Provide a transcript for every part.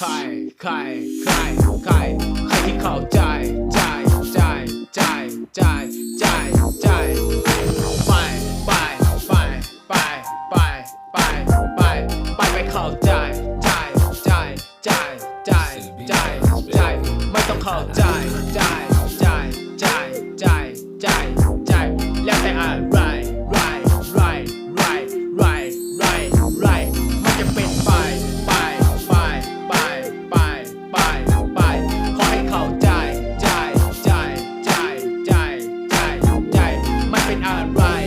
ใครใครใครใครใครที่เข้าใจ been alright.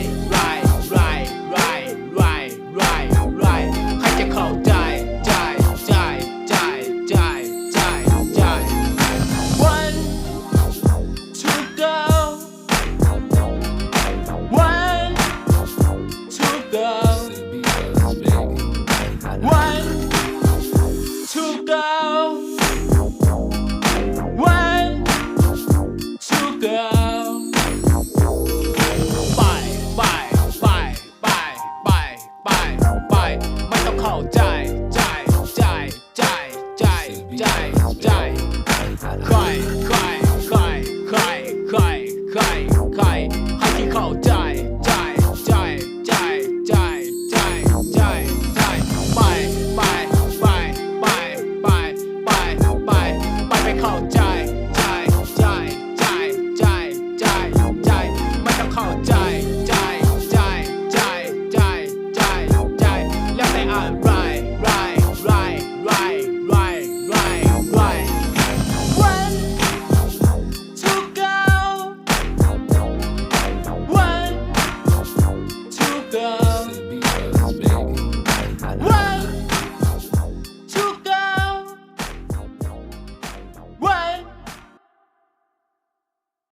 done.